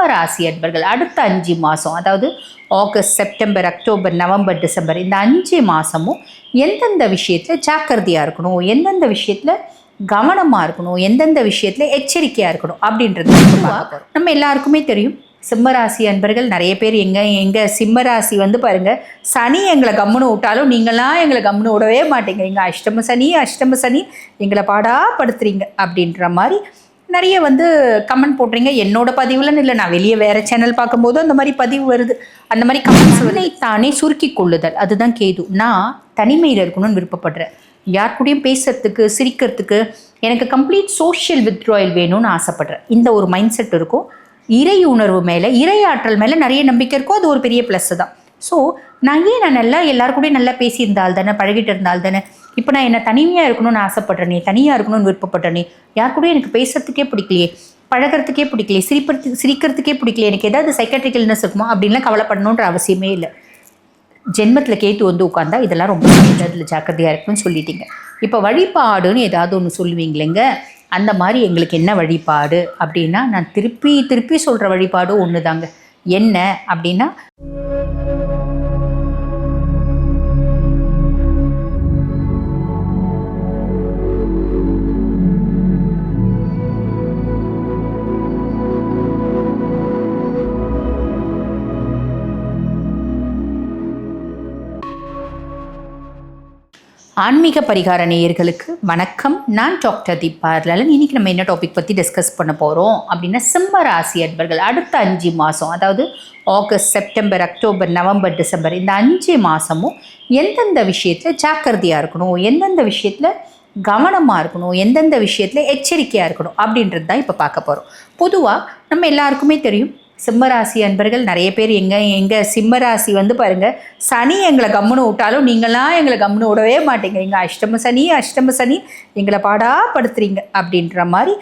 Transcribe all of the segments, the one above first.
சிம்ம ராசி அன்பர்கள் அடுத்த அஞ்சு மாதம் அதாவது August September October November December இந்த அஞ்சு மாதமும் எந்தெந்த விஷயத்தில் ஜாக்கிரதையாக இருக்கணும் எந்தெந்த விஷயத்தில் கவனமாக இருக்கணும் எந்தெந்த விஷயத்தில் எச்சரிக்கையாக இருக்கணும் அப்படின்றது. நம்ம எல்லாருக்குமே தெரியும் சிம்மராசி அன்பர்கள் நிறைய பேர் எங்க எங்க சிம்மராசி வந்து பாருங்க சனி எங்களை கம்முன்னு விட்டாலும் நீங்களாம் எங்களை கம்முன்னு விடவே மாட்டீங்க எங்க அஷ்டம சனி அஷ்டம சனி எங்களை பாடாப்படுத்துறீங்க அப்படின்ற மாதிரி நிறைய வந்து கமெண்ட் போடுறீங்க என்னோட பதிவுலன்னு இல்லை நான் வெளியே வேற சேனல் பார்க்கும்போது அந்த மாதிரி பதிவு வருது. அந்த மாதிரி கமெண்ட்ஸ் தானே சுருக்கி கொள்ளுதல். அதுதான் கேது. நான் தனிமையில் இருக்கணும்னு விருப்பப்படுறேன். யார் கூடயும் பேசுறதுக்கு சிரிக்கிறதுக்கு எனக்கு கம்ப்ளீட் சோஷியல் வித்ட்ராயல் வேணும்னு ஆசைப்படுறேன். இந்த ஒரு மைண்ட் செட் இருக்கும். இறை உணர்வு மேலே இறை ஆற்றல் மேலே நிறைய நம்பிக்கை இருக்கும். அது ஒரு பெரிய ப்ளஸ் தான். ஸோ நான் ஏன் நான் நல்லா எல்லாரு கூடயும் நல்லா பேசியிருந்தால் தானே பழகிட்டு இருந்தால் தானே இப்போ நான் என்ன தனிமையாக இருக்கணும்னு ஆசைப்படுறேனே. தனியாக இருக்கணும்னு விருப்பப்படுறேனே யார் கூட எனக்கு பேசுறதுக்கே பிடிக்கலையே. பழகிறதுக்கே பிடிக்கலையே. சிரிப்பது சிரிக்கிறதுக்கே பிடிக்கலையே. எனக்கு ஏதாவது சைக்காட்ரிக் இல்னஸ் இருக்குமா அப்படின்லாம் கவலைப்படணுன்ற அவசியமே இல்லை. ஜென்மத்தில் கேட்டு வந்து உட்காந்தா இதெல்லாம் ரொம்ப அதில் ஜாக்கிரதையாக இருக்குன்னு சொல்லிட்டீங்க. இப்போ வழிபாடுன்னு ஏதாவது ஒன்று சொல்லுவீங்களேங்க. அந்த மாதிரி எங்களுக்கு என்ன வழிபாடு அப்படின்னா நான் திருப்பி திருப்பி சொல்கிற வழிபாடு ஒன்று தாங்க என்ன அப்படின்னா ஆன்மீக பரிகார நேயர்களுக்கு வணக்கம். நான் டாக்டர் தீபா லலன் இன்னைக்கு நம்ம என்ன டாபிக் பற்றி டிஸ்கஸ் பண்ண போகிறோம் அப்படின்னா சிம்ம ராசி அன்பர்கள். அடுத்த அஞ்சு மாதம் அதாவது August September October November December இந்த அஞ்சு மாதமும் எந்தெந்த விஷயத்தில் ஜாக்கிரதையாக இருக்கணும் எந்தெந்த விஷயத்தில் கவனமாக இருக்கணும் எந்தெந்த விஷயத்தில் எச்சரிக்கையாக இருக்கணும் அப்படின்றது தான் இப்போ பார்க்க போகிறோம் பொதுவாக நம்ம எல்லாருக்குமே தெரியும் சிம்மராசி அன்பர்கள் நிறைய பேர் எங்கே எங்கள் சிம்மராசி வந்து பாருங்கள் சனி எங்களை கம்முன்னு விட்டாலும் நீங்களாம் எங்களை கம்முன்னு விடவே மாட்டீங்க. எங்கள் அஷ்டம சனி அஷ்டம சனி எங்களை பாடாப்படுத்துறீங்க அப்படின்ற மாதிரி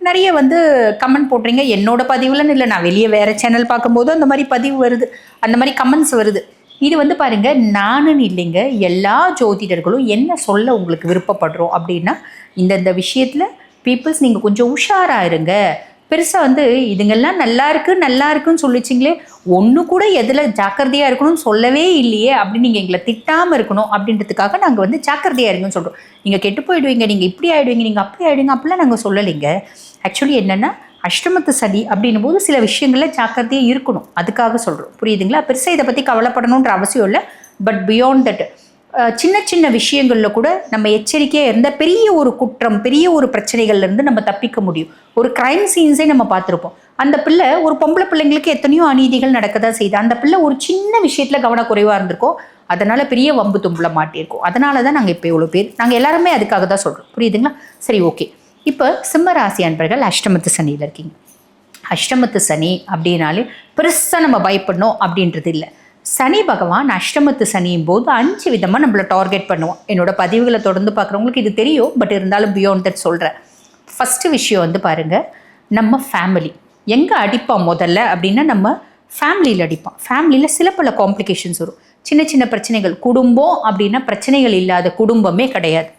நிறைய வந்து கமெண்ட் போடுறீங்க. என்னோட பதிவுலன்னு இல்லை நான் வெளியே வேறு சேனல் பார்க்கும்போது அந்த மாதிரி பதிவு வருது. அந்த மாதிரி கமெண்ட்ஸ் வருது. இது வந்து பாருங்கள் நானுன்னு இல்லைங்க எல்லா ஜோதிடர்களும் என்ன சொல்ல உங்களுக்கு விருப்பப்படுறோம் அப்படின்னா இந்தந்த விஷயத்தில் பீப்புள்ஸ் நீங்கள் கொஞ்சம் உஷாராக இருங்க. பெருசாக வந்து இதுங்கெல்லாம் நல்லா இருக்கு நல்லா இருக்குன்னு சொல்லிச்சிங்களே ஒன்று கூட எதில் ஜாக்கிரதையாக இருக்கணும்னு சொல்லவே இல்லையே அப்படின்னு நீங்கள் எங்களை திட்டாமல் இருக்கணும் அப்படின்றதுக்காக நாங்கள் வந்து ஜாக்கிரதையாக இருக்குன்னு சொல்கிறோம் நீங்கள் கெட்டு போயிடுவீங்க நீங்கள் இப்படி ஆகிடுவீங்க நீங்கள் அப்படி ஆகிடுவீங்க அப்படிலாம் நாங்கள் சொல்லலைங்க. ஆக்சுவலி என்னென்னா அஷ்டமத்து சதி அப்படின்னும் போது சில விஷயங்களில் ஜாக்கிரதையாக இருக்கணும் அதுக்காக சொல்கிறோம் புரியுதுங்களா? பெருசாக இதை பற்றி கவலைப்படணுன்ற அவசியம் இல்லை பட் பியாண்ட் தட் சின்ன சின்ன விஷயங்களில் கூட நம்ம எச்சரிக்கையாக இருந்தால் பெரிய ஒரு குற்றம் பெரிய ஒரு பிரச்சனைகள்லேருந்து நம்ம தப்பிக்க முடியும். ஒரு க்ரைம் சீன்ஸே நம்ம பார்த்துருப்போம். அந்த பிள்ளை ஒரு பொம்பளை பிள்ளைங்களுக்கு எத்தனையோ அநீதிகள் நடக்க தான் செய்யுது அந்த பிள்ளை ஒரு சின்ன விஷயத்தில் கவனக்குறைவாக இருந்திருக்கோம். அதனால பெரிய வம்பு தும்பில் மாட்டியிருக்கோம். அதனால தான் நாங்கள் இப்போ இவ்வளோ பேர் நாங்கள் எல்லாருமே அதுக்காக தான் சொல்கிறோம் புரியுதுங்களா? சரி ஓகே இப்போ சிம்ம ராசி அன்பர்கள் அஷ்டமத்து சனியில் இருக்கீங்க. அஷ்டமத்து சனி அப்படின்னாலே பெருசாக நம்ம பயப்படணும் அப்படின்றது இல்லை. சனி பகவான் அஷ்டமத்து சனியும் போது அஞ்சு விதமாக நம்மளை டார்கெட் பண்ணுவோம் என்னோட பதிவுகளை தொடர்ந்து பார்க்குறவங்களுக்கு இது தெரியும் பட் இருந்தாலும் பியோண்ட் தட் சொல்கிறேன் ஃபஸ்ட்டு விஷயம் வந்து பாருங்கள் நம்ம ஃபேமிலி எங்கே அடிப்பான் முதல்ல அப்படின்னா நம்ம ஃபேமிலியில் அடிப்பான் ஃபேமிலியில் சில பல காம்ப்ளிகேஷன்ஸ் வரும். சின்ன சின்ன பிரச்சனைகள். குடும்பம் அப்படின்னா பிரச்சனைகள் இல்லாத குடும்பமே கிடையாது.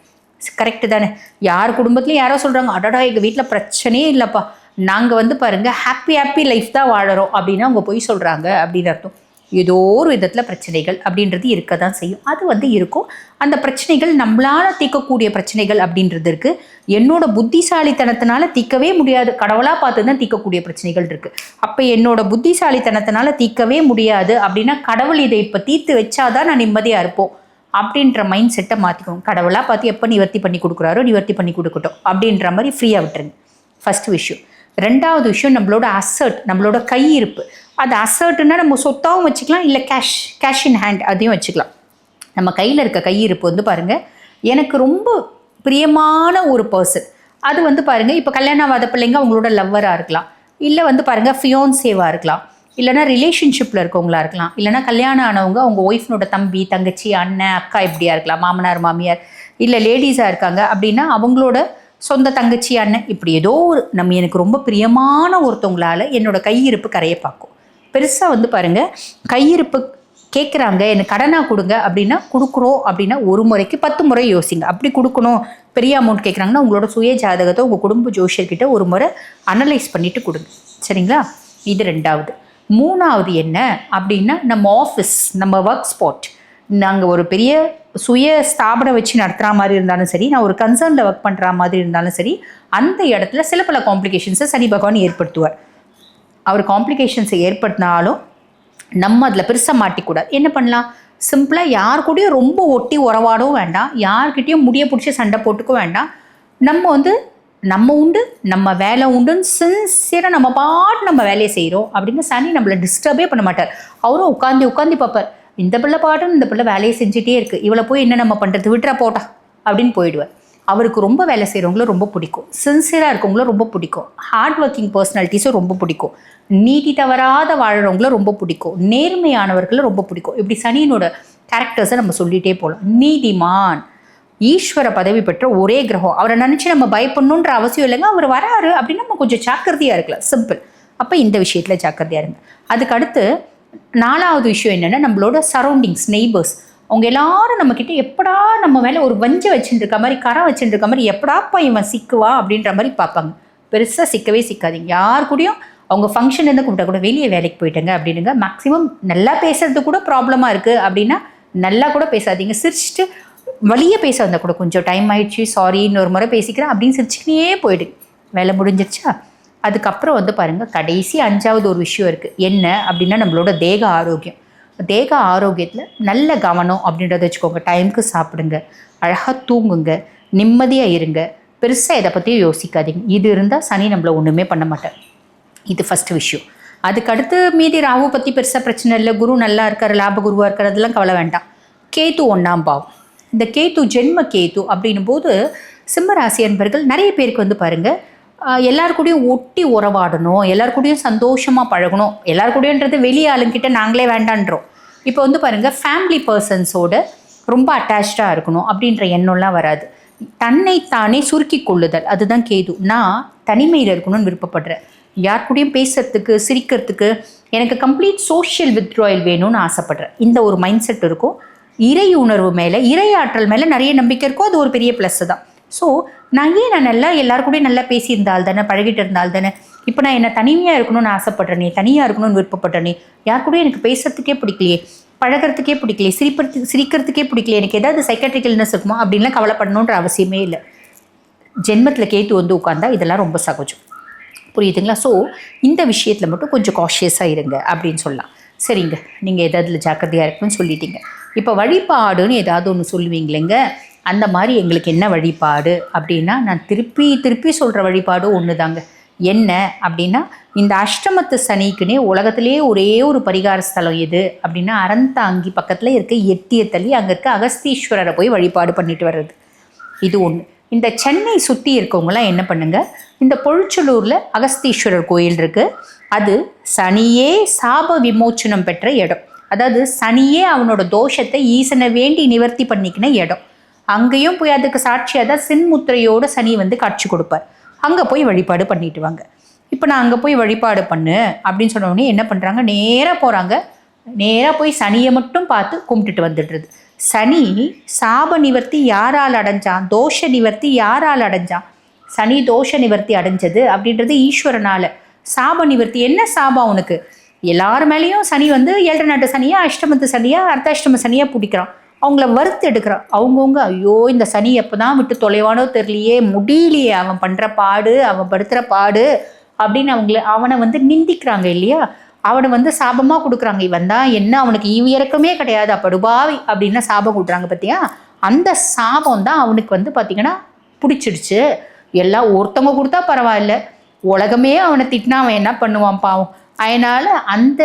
கரெக்டு தானே? யார் குடும்பத்துலையும் யாரோ சொல்கிறாங்க அடடா எங்கள் வீட்டில் பிரச்சனையே இல்லைப்பா. நாங்கள் வந்து பாருங்கள் ஹாப்பி ஹாப்பி லைஃப் தான் வாழறோம் அப்படின்னா அவங்க பொய் சொல்கிறாங்க அப்படின்னு அர்த்தம். ஏதோ ஒரு விதத்தில் பிரச்சனைகள் அப்படின்றது இருக்க தான் செய்யும். அது வந்து இருக்கும். அந்த பிரச்சனைகள் நம்மளால் தீர்க்கக்கூடிய பிரச்சனைகள் அப்படின்றது இருக்குது என்னோட புத்திசாலித்தனத்தினால தீர்க்கவே முடியாது. கடவுளாக பார்த்து தான் தீர்க்கக்கூடிய பிரச்சனைகள் இருக்குது அப்போ என்னோட புத்திசாலித்தனத்தினால தீர்க்கவே முடியாது அப்படின்னா கடவுள் இதை இப்போ தீர்த்து வச்சாதான் நான் நிம்மதியாக இருப்போம் அப்படின்ற மைண்ட் செட்டை மாற்றிக்கணும் கடவுளாக பார்த்து எப்போ நிவர்த்தி பண்ணி கொடுக்குறாரோ நிவர்த்தி பண்ணி கொடுக்கட்டும் அப்படின்ற மாதிரி ஃப்ரீயாக விட்டுருங்க. ஃபர்ஸ்ட் விஷயம். ரெண்டாவது விஷயம் நம்மளோட அசர்ட் நம்மளோட கையிருப்பு. அது அசர்ட்னா நம்ம சொத்தாகவும் வச்சுக்கலாம் இல்லை கேஷ் கேஷ் இன் ஹேண்ட் அதையும் வச்சுக்கலாம். நம்ம கையில் இருக்க கையிருப்பு வந்து பாருங்கள் எனக்கு ரொம்ப பிரியமான ஒரு பர்சன் அது வந்து பாருங்கள் இப்போ கல்யாணம் ஆகாத பிள்ளைங்க அவங்களோட லவ்வராக இருக்கலாம். இல்லை வந்து பாருங்கள் ஃபியோன்சேவாக இருக்கலாம். இல்லைனா ரிலேஷன்ஷிப்பில் இருக்கவங்களா இருக்கலாம். இல்லைனா கல்யாணம் ஆனவங்க அவங்க ஒய்ஃப்னோட தம்பி தங்கச்சி அண்ணன் அக்கா இப்படியா இருக்கலாம். மாமனார் மாமியார். இல்லை லேடிஸாக இருக்காங்க அப்படின்னா அவங்களோட சொந்த தங்கச்சி அண்ணன் இப்படி ஏதோ ஒரு நம்ம எனக்கு ரொம்ப பிரியமான ஒருத்தவங்களால என்னோட கையிருப்பு கரையை பார்க்கும். பெருசாக வந்து பாருங்கள் கையிருப்பு கேட்குறாங்க எனக்கு கடனாக கொடுங்க அப்படின்னா கொடுக்குறோம் அப்படின்னா ஒரு முறைக்கு பத்து முறை யோசிங்க. அப்படி கொடுக்கணும் பெரிய அமௌண்ட் கேட்குறாங்கன்னா உங்களோட சுய ஜாதகத்தை உங்கள் குடும்ப ஜோஷியர்கிட்ட ஒரு முறை அனலைஸ் பண்ணிவிட்டு கொடுங்க. சரிங்களா? இது ரெண்டாவது. மூணாவது என்ன அப்படின்னா நம்ம ஆஃபீஸ் நம்ம ஒர்க் ஸ்பாட் நாங்கள் ஒரு பெரிய சுய ஸ்தாபனம் வச்சு நடத்துகிற மாதிரி இருந்தாலும் சரி நான் ஒரு கன்சர்னில் ஒர்க் பண்ணுற மாதிரி இருந்தாலும் சரி அந்த இடத்துல சில பல காம்ப்ளிகேஷன்ஸை சனி பகவான் ஏற்படுத்துவார். அவர் காம்ப்ளிகேஷன்ஸை ஏற்படுத்தினாலும் நம்ம அதில் பெருசாக மாட்டிக்கூடாது என்ன பண்ணலாம்? சிம்பிளாக யார் கூடயும் ரொம்ப ஒட்டி உறவாடவும் வேண்டாம். யார்கிட்டயும் முடிய பிடிச்சி சண்டை போட்டுக்க வேண்டாம். நம்ம வந்து நம்ம உண்டு நம்ம வேலை உண்டுன்னு சின்சியராக நம்ம பாட்டு நம்ம வேலையை செய்கிறோம் அப்படின்னு சனி நம்மளை டிஸ்டர்பே பண்ண மாட்டார். அவரும் உட்காந்து உட்காந்து பார்ப்பார். இந்த பிள்ளை பாட்டுன்னு இந்த பிள்ளை வேலையை செஞ்சுட்டே இருக்குது இவளை போய் என்ன நம்ம பண்ணுறது விட்டுறா போட்டா அப்படின்னு போயிடுவார். அவருக்கு ரொம்ப வேலை செய்கிறவங்கள ரொம்ப பிடிக்கும். சின்சியராக இருக்கவங்கள ரொம்ப பிடிக்கும். ஹார்ட் ஒர்க்கிங் பர்சனாலிட்டிஸும் ரொம்ப பிடிக்கும். நீதி தவறாத வாழ்கிறவங்கள ரொம்ப பிடிக்கும். நேர்மையானவர்களை ரொம்ப பிடிக்கும். இப்படி சனியினோட கேரக்டர்ஸை நம்ம சொல்லிகிட்டே போகலாம் நீதிமான். ஈஸ்வர பதவி பெற்ற ஒரே கிரகம். அவரை நினச்சி நம்ம பயப்படணுன்ற அவசியம் இல்லைங்க. அவர் வராரு அப்படின்னு நம்ம கொஞ்சம் ஜாக்கிரதையாக இருக்கலாம். சிம்பிள் அப்போ இந்த விஷயத்தில் ஜாக்கிரதையாக இருங்க. அதுக்கு அடுத்து நாலாவது விஷயம் என்னென்னா நம்மளோட சரௌண்டிங்ஸ் நெய்பர்ஸ் அவங்க எல்லாரும் நம்மக்கிட்ட எப்படா நம்ம மேலே ஒரு வஞ்சை வச்சுட்டு இருக்க மாதிரி கரம் வச்சுட்டு இருக்க மாதிரி எப்படாப்பா இவன் சிக்குவா அப்படின்ற மாதிரி பார்ப்பாங்க. பெருசாக சிக்கவே சிக்காதீங்க. யார் கூடயும் அவங்க ஃபங்க்ஷன் இருந்து கூப்பிட்டா கூட வெளியே வேலைக்கு போயிட்டாங்க அப்படின்னுங்க. மேக்ஸிமம் நல்லா பேசுறது கூட ப்ராப்ளமாக இருக்குது அப்படின்னா நல்லா கூட பேசாதீங்க. சிரிச்சுட்டு வழியே பேச வந்தால் கூட கொஞ்சம் டைம் ஆயிடுச்சு சாரி இன்னொரு முறை பேசிக்கிறேன் அப்படின்னு சிரிச்சுக்கினே போயிடு. வேலை முடிஞ்சிருச்சா? அதுக்கப்புறம் வந்து பாருங்கள் கடைசி அஞ்சாவது ஒரு விஷயம் இருக்குது என்ன அப்படின்னா நம்மளோட தேக ஆரோக்கியம். தேக ஆரோக்கியத்தில் நல்ல கவனம் அப்படின்றத வச்சுக்கோங்க. டைமுக்கு சாப்பிடுங்க. அழகாக தூங்குங்க. நிம்மதியாக இருங்க. பெருசாக இதை பற்றியும் யோசிக்காதீங்க. இது இருந்தால் சனி நம்மளை ஒன்றுமே பண்ண மாட்டேன் இது ஃபஸ்ட்டு விஷயம். அதுக்கடுத்து மீதி ராகு பற்றி பெருசாக பிரச்சனை இல்லை. குரு நல்லா இருக்கார் லாப குருவாக இருக்கார் அதெல்லாம் கவலை வேண்டாம். கேத்து ஒன்றாம் பாவம். இந்த கேத்து ஜென்ம கேத்து அப்படின்னும் போது சிம்மராசி அன்பர்கள் நிறைய பேருக்கு வந்து பாருங்கள் எல்லார் கூடயும் ஒட்டி உறவாடணும் எல்லார் கூடயும் சந்தோஷமாக பழகணும். எல்லார் கூடயுன்றது வெளி ஆளுங்கிட்ட நாங்களே வேண்டான்றோம். இப்போ வந்து பாருங்கள் ஃபேமிலி பர்சன்ஸோட ரொம்ப அட்டாச்சாக இருக்கணும் அப்படின்ற எண்ணம்லாம் வராது. தன்னைத்தானே சுருக்கி கொள்ளுதல் அதுதான் கேது. நான் தனிமையில் இருக்கணும்னு விருப்பப்படுறேன். யார் கூடயும் பேசுறதுக்கு சிரிக்கிறதுக்கு எனக்கு கம்ப்ளீட் சோஷியல் வித்ட்ராயல் வேணும்னு ஆசைப்படுறேன். இந்த ஒரு மைண்ட் செட் இருக்கும். இறை உணர்வு மேலே இறை ஆற்றல் மேலே நிறைய நம்பிக்கை இருக்கும். அது ஒரு பெரிய ப்ளஸ் தான். ஸோ நான் ஏன் நான் நல்லா எல்லாரு கூடயும் நல்லா பேசியிருந்தால் தானே பழகிட்டு இருந்தால் தானே? இப்போ நான் என்ன தனிமையாக இருக்கணும்னு ஆசைப்படுறேனே தனியாக இருக்கணும்னு விருப்பப்படுறேனே யார் கூட எனக்கு பேசுறதுக்கே பிடிக்கலையே பழகிறதுக்கே பிடிக்கலையே சிரிப்பறதுக்கு சிரிக்கிறதுக்கே பிடிக்கலையே எனக்கு ஏதாவது சைக்காட்ரிக் இல்னஸ் இருக்குமா அப்படின்லாம் கவலைப்படணுன்ற அவசியமே இல்லை. ஜென்மத்தில் கேத்து வந்து உட்காந்தா இதெல்லாம் ரொம்ப சகஜம். புரியுதுங்களா? ஸோ இந்த விஷயத்தில் மட்டும் கொஞ்சம் காஷியஸாக இருங்க அப்படின்னு சொல்லலாம். சரிங்க நீங்கள் எதாவது ஜாக்கிரதையாக இருக்குன்னு சொல்லிட்டீங்க. இப்போ வழிபாடுன்னு ஏதாவது ஒன்று சொல்லுவீங்களேங்க. அந்த மாதிரி எங்களுக்கு என்ன வழிபாடு அப்படின்னா நான் திருப்பி திருப்பி சொல்கிற வழிபாடு ஒன்று தாங்க என்ன அப்படின்னா இந்த அஷ்டமத்து சனிக்குனே உலகத்திலேயே ஒரே ஒரு பரிகார ஸ்தலம் எது அப்படின்னா அறந்தாங்கி பக்கத்தில் இருக்க எட்டிய தள்ளி அங்கே இருக்க அகஸ்தீஸ்வரரை போய் வழிபாடு பண்ணிட்டு வர்றது. இது ஒன்று இந்த சென்னை சுற்றி இருக்கவங்களாம் என்ன பண்ணுங்கள் இந்த பொழிச்சலூரில் அகஸ்தீஸ்வரர் கோயில் இருக்குது அது சனியே சாப விமோச்சனம் பெற்ற இடம். அதாவது சனியே அவனோட தோஷத்தை ஈசனை வேண்டி நிவர்த்தி பண்ணிக்கின இடம். அங்கேயும் போய் அதுக்கு சாட்சியாக தான் சின்முத்திரையோட சனி வந்து காட்சி கொடுப்பார். அங்கே போய் வழிபாடு பண்ணிட்டு வாங்க. இப்போ நான் அங்கே போய் வழிபாடு பண்ணு அப்படின்னு சொன்ன உடனே என்ன பண்ணுறாங்க நேராக போகிறாங்க நேராக போய் சனியை மட்டும் பார்த்து கும்பிட்டுட்டு வந்துடுறது. சனி சாப நிவர்த்தி யாரால் அடைஞ்சான்? தோஷ நிவர்த்தி யாரால் அடைஞ்சான்? சனி தோஷ நிவர்த்தி அடைஞ்சது அப்படின்றது ஈஸ்வரனால. சாப நிவர்த்தி என்ன சாபம் உனக்கு? எல்லார் மேலேயும் சனி வந்து ஏழரை நாட்டு சனியாக அஷ்டமத்து சனியாக அர்த்தாஷ்டம சனியாக பிடிக்கிறான். அவங்கள வறுத்து எடுக்கிறான். அவங்கவுங்க ஐயோ இந்த சனி எப்போ தான் விட்டு தொலைவானோ தெரியலையே முடியலையே அவன் பண்ணுற பாடு அவன் படுத்துகிற பாடு அப்படின்னு அவங்கள அவனை வந்து நிந்திக்கிறாங்க இல்லையா? அவனை வந்து சாபமாக கொடுக்குறாங்க. இவன் தான் என்ன அவனுக்கு ஈவு இறக்கமே கிடையாது படுபாவி அப்படின்னு சாபம் கொடுக்குறாங்க பார்த்தியா அந்த சாபம் தான் அவனுக்கு வந்து பார்த்திங்கன்னா பிடிச்சிடுச்சு. எல்லாம் ஒருத்தவங்க கொடுத்தா பரவாயில்ல. உலகமே அவனை திட்டினா அவன் என்ன பண்ணுவான் பாவம். அதனால் அந்த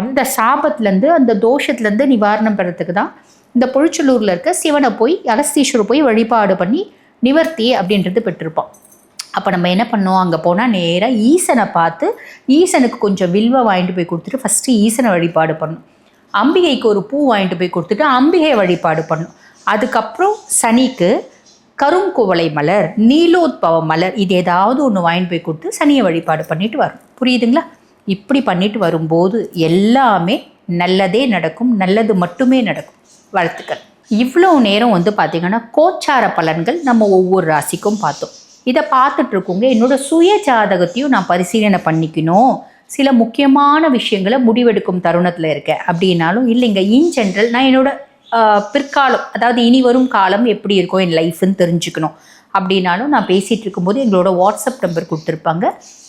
அந்த சாபத்துலேருந்து அந்த தோஷத்துலேருந்து நிவாரணம் பெறத்துக்கு தான் இந்த பொழிச்சலூரில் இருக்க சிவனை போய் அகஸ்தீஸ்வரர் போய் வழிபாடு பண்ணி நிவர்த்தி அப்படின்றது பெற்றிருப்போம். அப்போ நம்ம என்ன பண்ணோம்? அங்கே போனால் நேராக ஈசனை பார்த்து ஈசனுக்கு கொஞ்சம் வில்வை வாங்கிட்டு போய் கொடுத்துட்டு ஃபஸ்ட்டு ஈசனை வழிபாடு பண்ணணும். அம்பிகைக்கு ஒரு பூ வாங்கிட்டு போய் கொடுத்துட்டு அம்பிகையை வழிபாடு பண்ணணும். அதுக்கப்புறம் சனிக்கு கருங்குவளை மலர் நீலோத்பவ மலர் இது ஏதாவது ஒன்று வாங்கிட்டு போய் கொடுத்து சனியை வழிபாடு பண்ணிட்டு வரும் புரியுதுங்களா? இப்படி பண்ணிட்டு வரும்போது எல்லாமே நல்லதே நடக்கும் நல்லது மட்டுமே நடக்கும். வாழ்த்துக்கள். இவ்வளோ நேரம் வந்து பார்த்திங்கன்னா கோச்சார பலன்கள் நம்ம ஒவ்வொரு ராசிக்கும் பார்த்தோம். இதை பார்த்துட்டு இருக்கோங்க என்னோட சுய ஜாதகத்தையும் நான் பரிசீலனை பண்ணிக்கணும். சில முக்கியமான விஷயங்களை முடிவெடுக்கும் தருணத்தில் இருக்கேன். அப்படின்னாலும் இல்லைங்க. இன் ஜென்ரல் நான் என்னோட பிற்காலம் அதாவது இனி வரும் காலம் எப்படி இருக்கும் என் லைஃப்னு தெரிஞ்சுக்கணும். அப்படின்னாலும் நான் பேசிகிட்டு இருக்கும்போது எங்களோட வாட்ஸ்அப் நம்பர் கொடுத்துருப்பாங்க.